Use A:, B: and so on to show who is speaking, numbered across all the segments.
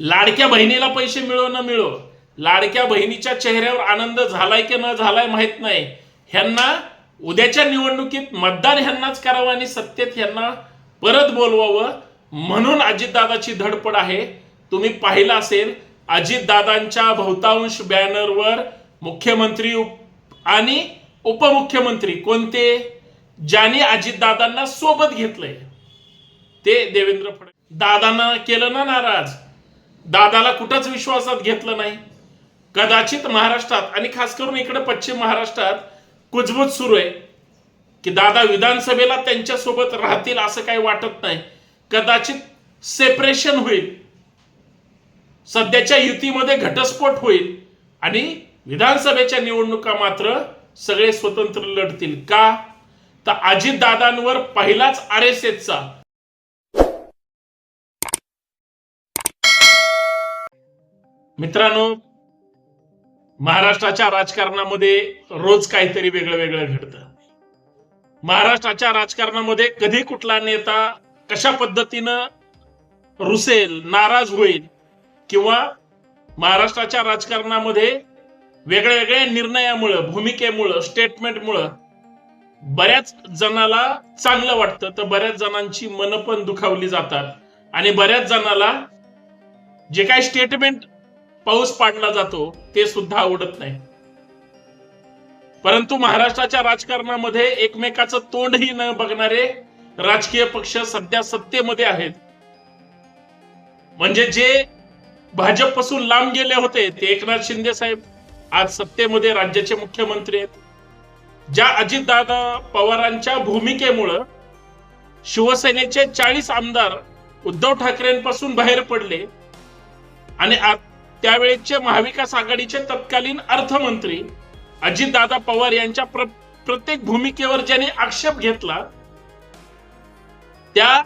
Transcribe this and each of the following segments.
A: लाडक्या बहिणीला पैसे मिळो न मिळो लाडक्या बहिणीच्या चेहऱ्यावर आनंद झालाय की न झालाय माहीत नाही. ह्यांना उद्याच्या निवडणुकीत मतदान ह्यांनाच करावं आणि सत्तेत ह्यांना परत बोलवावं म्हणून अजितदादाची धडपड आहे. तुम्ही पाहिलं असेल अजितदादांच्या बहुतांश बॅनरवर मुख्यमंत्री उप- आणि उपमुख्यमंत्री कोणते? ज्यांनी अजितदादांना सोबत घेतलंय. ते देवेंद्र फडणवीस. दादांना केलं ना नाराज? दादाला कुठंच विश्वासात घेतलं नाही. कदाचित महाराष्ट्रात आणि खास करून इकडे पश्चिम महाराष्ट्रात कुजबूज सुरू आहे. की दादा विधानसभेला त्यांच्यासोबत राहतील असं काही वाटत नाही. कदाचित सेपरेशन होईल. सध्याच्या युतीमध्ये घटस्फोट होईल. आणि विधानसभेच्या निवडणुका मात्र सगळे स्वतंत्र लढतील. का? तर अजितदादांवर पहिलाच आर एस एसचा मित्रांनो महाराष्ट्राच्या राजकारणामध्ये रोज काहीतरी वेगळं वेगळं घडतं. महाराष्ट्राच्या राजकारणामध्ये कधी कुठला नेता कशा पद्धतीनं रुसेल नाराज होईल किंवा महाराष्ट्राच्या राजकारणामध्ये वेगळ्या वेगळ्या निर्णयामुळं भूमिकेमुळं स्टेटमेंटमुळं बऱ्याच जणाला चांगलं वाटतं. तर बऱ्याच जणांची मनं पण दुखावली जातात. आणि बऱ्याच जणाला जे काही स्टेटमेंट पाऊस पाडला जातो ते सुद्धा आवडत नाही. परंतु महाराष्ट्राच्या राजकारणामध्ये एकमेकाचं तोंडही न बघणारे राजकीय पक्ष सध्या सत्तेमध्ये आहेत. म्हणजे जे भाजपपासून लांब गेले होते ते एकनाथ शिंदे साहेब आज सत्तेमध्ये राज्याचे मुख्यमंत्री आहेत. ज्या अजितदादा पवारांच्या भूमिकेमुळं शिवसेनेचे चाळीस आमदार उद्धव ठाकरेंपासून बाहेर पडले आणि त्यावेळेचे महाविकास आघाडीचे तत्कालीन अर्थमंत्री अजितदादा पवार यांच्या प्र प्रत्येक भूमिकेवर ज्यांनी आक्षेप घेतला त्या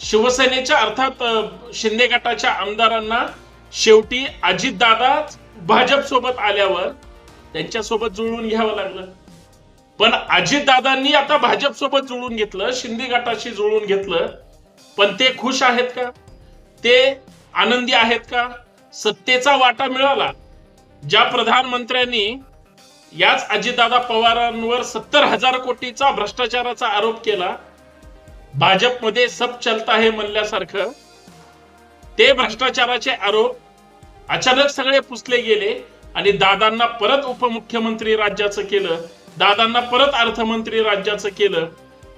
A: शिवसेनेच्या अर्थात शिंदे गटाच्या आमदारांना शेवटी अजितदादा भाजप सोबत आल्यावर त्यांच्यासोबत जुळवून घ्यावं लागलं. पण अजितदादांनी आता भाजप सोबत जुळून घेतलं शिंदे गटाशी जुळून घेतलं. पण ते खुश आहेत का? ते आनंदी आहेत का? सत्तेचा वाटा मिळाला. ज्या प्रधानमंत्र्यांनी याच अजितदादा पवारांवर सत्तर हजार कोटीचा भ्रष्टाचाराचा आरोप केला भाजपमध्ये सब चलता हे म्हणल्यासारखं ते भ्रष्टाचाराचे आरोप अचानक सगळे पुसले गेले आणि दादांना परत उपमुख्यमंत्री राज्याचं केलं दादांना परत अर्थमंत्री राज्याचं केलं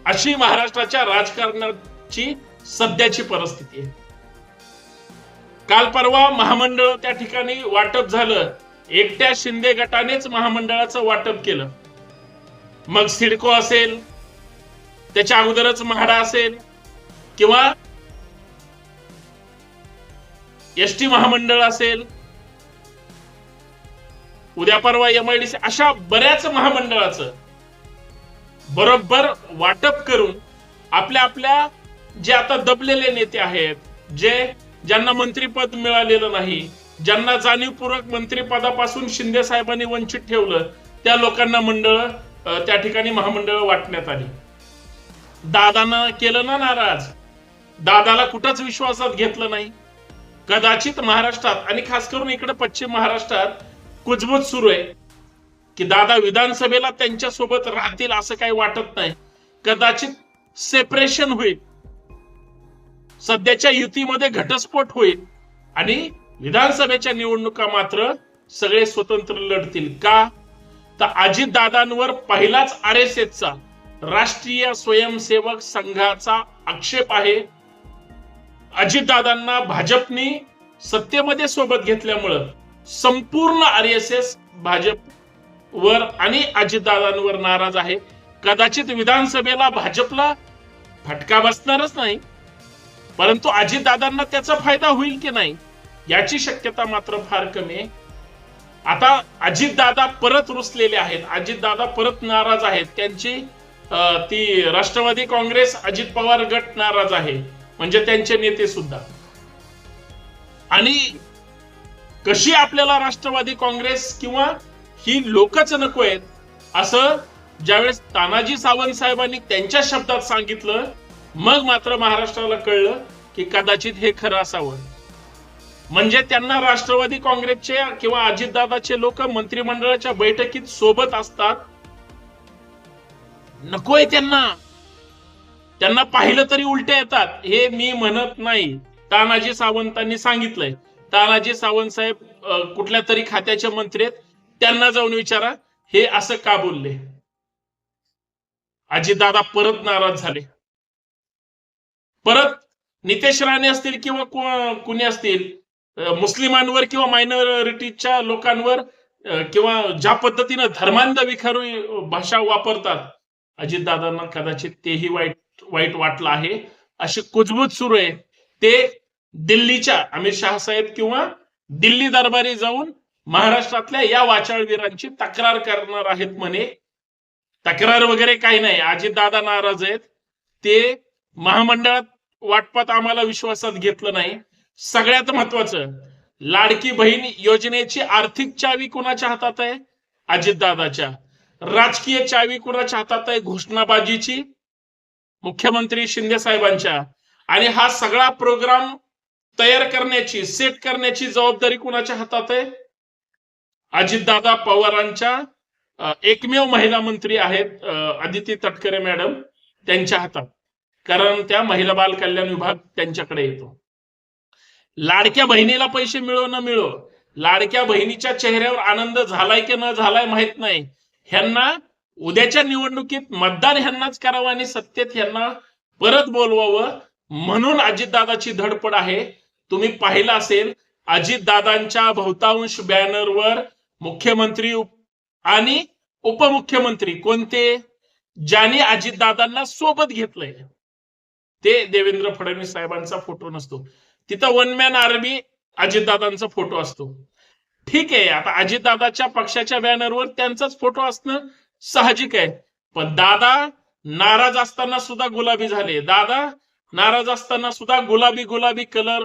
A: अशी महाराष्ट्राच्या राजकारणाची सध्याची परिस्थिती आहे. काल परवा महामंडळ त्या ठिकाणी वाटप झालं. एकट्या शिंदे गटानेच महामंडळाचं वाटप केलं. मग सिडको असेल त्याच्या अगोदरच म्हाडा असेल किंवा एस टी महामंडळ असेल उद्या परवा एम आय डी सी अशा बऱ्याच महामंडळाचं बरोबर वाटप करून आपल्या आपल्या जे आता दबलेले नेते आहेत जे ज्यांना मंत्रीपद मिळालेलं नाही ज्यांना जाणीवपूर्वक मंत्रीपदापासून शिंदे साहेबांनी वंचित ठेवलं त्या लोकांना मंडळ त्या ठिकाणी महामंडळ वाटण्यात आली. दादानं केलं ना नाराज. दादाला कुठंच विश्वासात घेतलं नाही. कदाचित महाराष्ट्रात आणि खास करून इकडे पश्चिम महाराष्ट्रात कुजबूज सुरू आहे. की दादा विधानसभेला त्यांच्यासोबत राहतील असं काही वाटत नाही. कदाचित सेपरेशन होईल. सध्याच्या युतीमध्ये घटस्फोट होईल आणि विधानसभेच्या निवडणुका मात्र सगळे स्वतंत्र लढतील का? तर अजितदादांवर पहिलाच आर एस एसचा राष्ट्रीय स्वयंसेवक संघाचा आक्षेप आहे. अजितदादांना भाजपनी सत्तेमध्ये सोबत घेतल्यामुळं संपूर्ण आर एस एस भाजप वर आणि अजितदादांवर नाराज आहे. कदाचित विधानसभेला भाजपला फटका बसणारच नाही. परंतु अजितदादांना त्याचा फायदा होईल की नाही याची शक्यता मात्र फार कमी आहे. आता अजितदादा परत रुसलेले आहेत अजितदादा परत नाराज आहेत. त्यांची ती राष्ट्रवादी काँग्रेस अजित पवार गट नाराज आहे म्हणजे त्यांचे नेते सुद्धा. आणि कशी आपल्याला राष्ट्रवादी काँग्रेस किंवा ही लोकच नको आहेत असं ज्यावेळेस तानाजी सावंत साहेबांनी त्यांच्या शब्दात सांगितलं मग मात्र महाराष्ट्राला कळलं की कदाचित हे खरं असावं. म्हणजे त्यांना राष्ट्रवादी काँग्रेसचे किंवा अजितदादाचे लोक मंत्रिमंडळाच्या बैठकीत सोबत असतात? नकोय त्यांना. त्यांना पाहिलं तरी उलटे येतात. हे मी म्हणत नाही. तानाजी सावंतांनी सांगितलंय. तानाजी सावंत साहेब कुठल्या तरी खात्याचे मंत्री आहेत. त्यांना जाऊन विचारा. हे असं का बोलले? अजितदादा परत नाराज झाले. परत नितेश राणे असतील किंवा कुणी असतील मुस्लिमांवर किंवा मायनॉरिटीच्या लोकांवर किंवा ज्या पद्धतीनं धर्मांध विखारू भाषा वापरतात अजितदादांना कदाचित तेही वाईट वाईट वाटलं आहे. अशी कुजबूज सुरू आहे. ते दिल्लीच्या अमित शहा साहेब किंवा दिल्ली दरबारी जाऊन महाराष्ट्रातल्या या वाचाळवीरांची तक्रार करणार आहेत म्हणे. तक्रार वगैरे काही नाही. अजितदादा नाराज आहेत. ते महामंडळात वाटपात आम्हाला विश्वासात घेतलं नाही. सगळ्यात महत्वाचं लाडकी बहीण योजनेची आर्थिक चावी कुणाच्या हातात आहे? अजितदादाच्या. राजकीय चावी कुणाच्या हातात आहे? घोषणाबाजीची मुख्यमंत्री शिंदे साहेबांच्या. आणि हा सगळा प्रोग्राम तयार करण्याची सेट करण्याची जबाबदारी कुणाच्या हातात आहे? अजितदादा पवारांच्या एकमेव महिला मंत्री आहेत आदिती तटकरे मॅडम त्यांच्या हातात. कारण त्या महिला बाल कल्याण विभाग त्यांच्याकडे येतो. लाडक्या बहिणीला पैसे मिळो न मिळो लाडक्या बहिणीच्या चेहऱ्यावर आनंद झालाय की न झालाय माहीत नाही. ह्यांना उद्याच्या निवडणुकीत मतदान ह्यांनाच करावं आणि सत्तेत ह्यांना परत बोलवावं म्हणून अजितदादाची धडपड आहे. तुम्ही पाहिलं असेल अजितदादांच्या बहुतांश बॅनरवर मुख्यमंत्री आणि उपमुख्यमंत्री कोणते? ज्यांनी अजितदादांना सोबत घेतलंय. ते देवेंद्र फडणवीस साहेबांचा फोटो नसतो. तिथं वन मॅन आर्मी अजितदादांचा फोटो असतो. ठीक आहे आता अजितदादाच्या पक्षाच्या बॅनरवर त्यांचाच फोटो असणं साहजिक आहे. पण दादा नाराज असताना सुद्धा गुलाबी झाले. दादा नाराज असताना सुद्धा गुलाबी गुलाबी कलर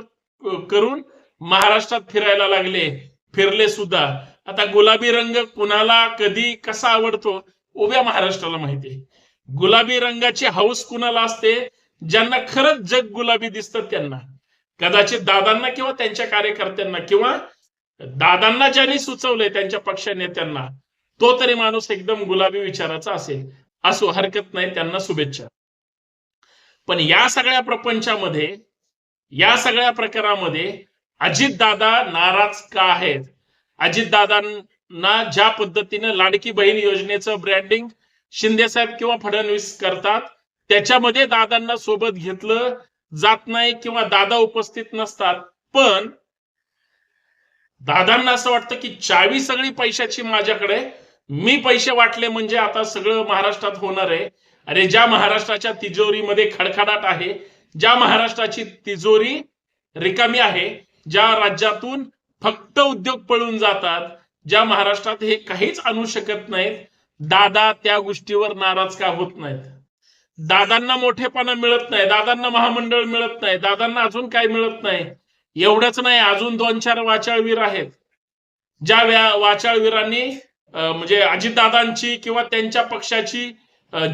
A: करून महाराष्ट्रात फिरायला लागले. फिरले सुद्धा. आता गुलाबी रंग कुणाला कधी कसा आवडतो उभ्या महाराष्ट्राला माहिती आहे. गुलाबी रंगाची हौस कुणाला असते? ज्यांना खरंच जग गुलाबी दिसतं त्यांना. कदाचित दादांना किंवा त्यांच्या कार्यकर्त्यांना किंवा दादांना ज्यांनी सुचवलंय त्यांच्या पक्ष नेत्यांना तो तरी माणूस एकदम गुलाबी विचाराचा असेल असो हरकत नाही त्यांना शुभेच्छा. पण या सगळ्या प्रपंचामध्ये या सगळ्या प्रकारामध्ये अजितदादा नाराज का आहेत? अजितदादांना ज्या पद्धतीने लाडकी बहीण योजनेचं ब्रँडिंग शिंदे साहेब किंवा फडणवीस करतात त्याच्यामध्ये दादांना सोबत घेतलं जात नाही किंवा दादा उपस्थित नसतात. पण दादांना असं वाटतं की चावी सगळी पैशाची माझ्याकडे मी पैसे वाटले म्हणजे आता सगळं महाराष्ट्रात होणार आहे. अरे ज्या महाराष्ट्राच्या तिजोरीमध्ये खडखडाट आहे ज्या महाराष्ट्राची तिजोरी रिकामी आहे ज्या राज्यातून फक्त उद्योग पळून जातात ज्या महाराष्ट्रात हे काहीच आणू शकत नाहीत दादा त्या गोष्टीवर नाराज का होत नाहीत? दादांना मोठेपणा मिळत नाही दादांना महामंडळ मिळत नाही दादांना अजून काय मिळत नाही. एवढंच नाही अजून दोन चार वाचाळवीर आहेत. ज्या व्या वाचाळवीरांनी म्हणजे अजितदादांची किंवा त्यांच्या पक्षाची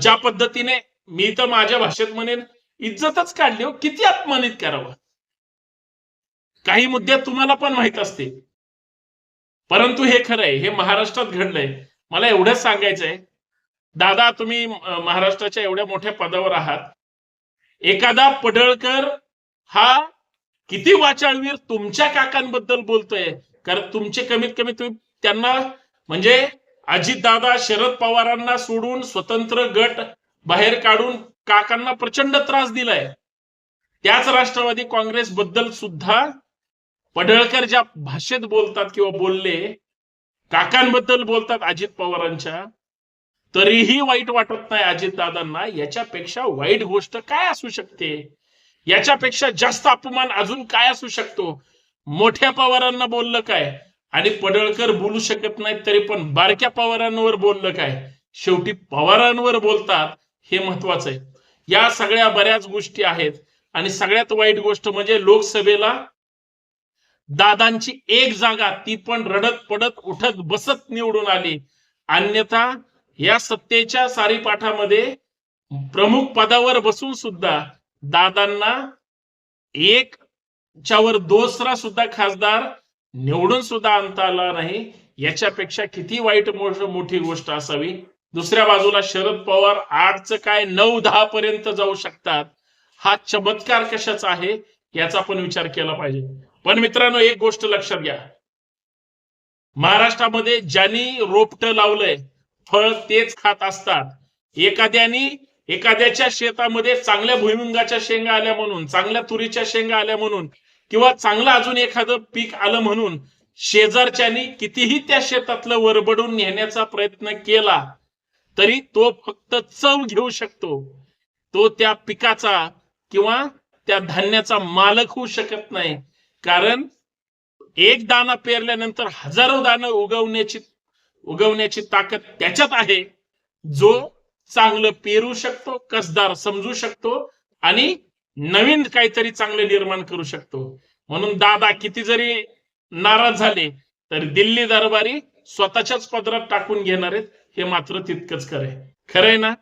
A: ज्या पद्धतीने मी तर माझ्या भाषेत म्हणेन इज्जतच काढली हो किती अपमानित करावं. काही मुद्दे तुम्हाला पण माहीत असतील. परंतु हे खरं आहे हे महाराष्ट्रात घडलंय. मला एवढंच सांगायचंय दादा तुम्ही महाराष्ट्राच्या एवढ्या मोठ्या पदावर आहात. एखादा पडळकर हा किती वाचाळवीर तुमच्या काकांबद्दल बोलतोय? कारण तुमचे कमीत कमी तुम्ही त्यांना म्हणजे अजितदादा शरद पवारांना सोडून स्वतंत्र गट बाहेर काढून काकांना प्रचंड त्रास दिलाय. त्याच राष्ट्रवादी काँग्रेस बद्दल सुद्धा पडळकर ज्या भाषेत बोलतात किंवा बोलले काकांबद्दल बोलतात अजित पवारांच्या तरीही वाईट वाटत नाही अजितदादांना. याच्यापेक्षा वाईट गोष्ट काय असू शकते? याच्यापेक्षा जास्त अपमान अजून काय असू शकतो? मोठ्या पवारांना बोललं काय? आणि पडळकर बोलू शकत नाहीत तरी पण बारक्या पवारांवर बोललं काय? शेवटी पवारांवर बोलतात हे महत्वाचं आहे. या सगळ्या बऱ्याच गोष्टी आहेत. आणि सगळ्यात वाईट गोष्ट म्हणजे लोकसभेला दादांची एक जागा ती पण रडत पडत उठत बसत निवडून आली. अन्यथा या सत्तेच्या सारीपाठामध्ये प्रमुख पदावर बसून सुद्धा दादांना एक च्यावर दुसरा सुद्धा खासदार निवडून सुद्धा आणता आला नाही. याच्यापेक्षा किती वाईट मोठ- मोठी गोष्ट असावी? दुसऱ्या बाजूला शरद पवार आठचं काय नऊ दहा पर्यंत जाऊ शकतात. हा चमत्कार कशाचा आहे? याचा पण विचार केला पाहिजे. पण मित्रांनो एक गोष्ट लक्षात घ्या. महाराष्ट्रामध्ये ज्यांनी रोपट लावलंय फळ तेच खात असतात. एखाद्यानी एखाद्याच्या शेतामध्ये चांगल्या भुईमुंगाच्या शेंगा आल्या म्हणून चांगल्या तुरीच्या शेंगा आल्या म्हणून किंवा चांगलं अजून एखादं पीक आलं म्हणून शेजारच्यानी कितीही त्या शेतातलं वरबडून नेण्याचा प्रयत्न केला तरी तो फक्त चव घेऊ शकतो. तो त्या पिकाचा किंवा त्या धान्याचा मालक होऊ शकत नाही. कारण एक दाना पेरल्यानंतर हजारो दाणं उगवण्याची उगवण्याची ताकद त्याच्यात आहे. जो चांगलं पेरू शकतो कसदार समजू शकतो आणि नवीन काहीतरी चांगलं निर्माण करू शकतो. म्हणून दादा किती जरी नाराज झाले तर दिल्ली दरबारी स्वतःच्याच पदरात टाकून घेणार आहेत हे मात्र तितकंच खरंय खरंय ना?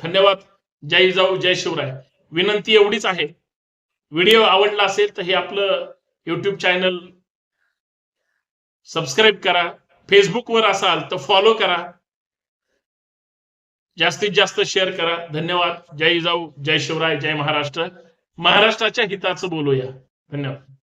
A: धन्यवाद. जय जाऊ जय शिवराय. विनंती एवढीच आहे. व्हिडिओ आवडला असेल तर हे आपलं युट्यूब चॅनल सबस्क्राईब करा. फेसबुकवर असाल तर फॉलो करा. जास्तीत जास्त शेअर करा. धन्यवाद. जय जाऊ जय शिवराय जय महाराष्ट्र. महाराष्ट्राच्या हिताचं बोलूया. धन्यवाद.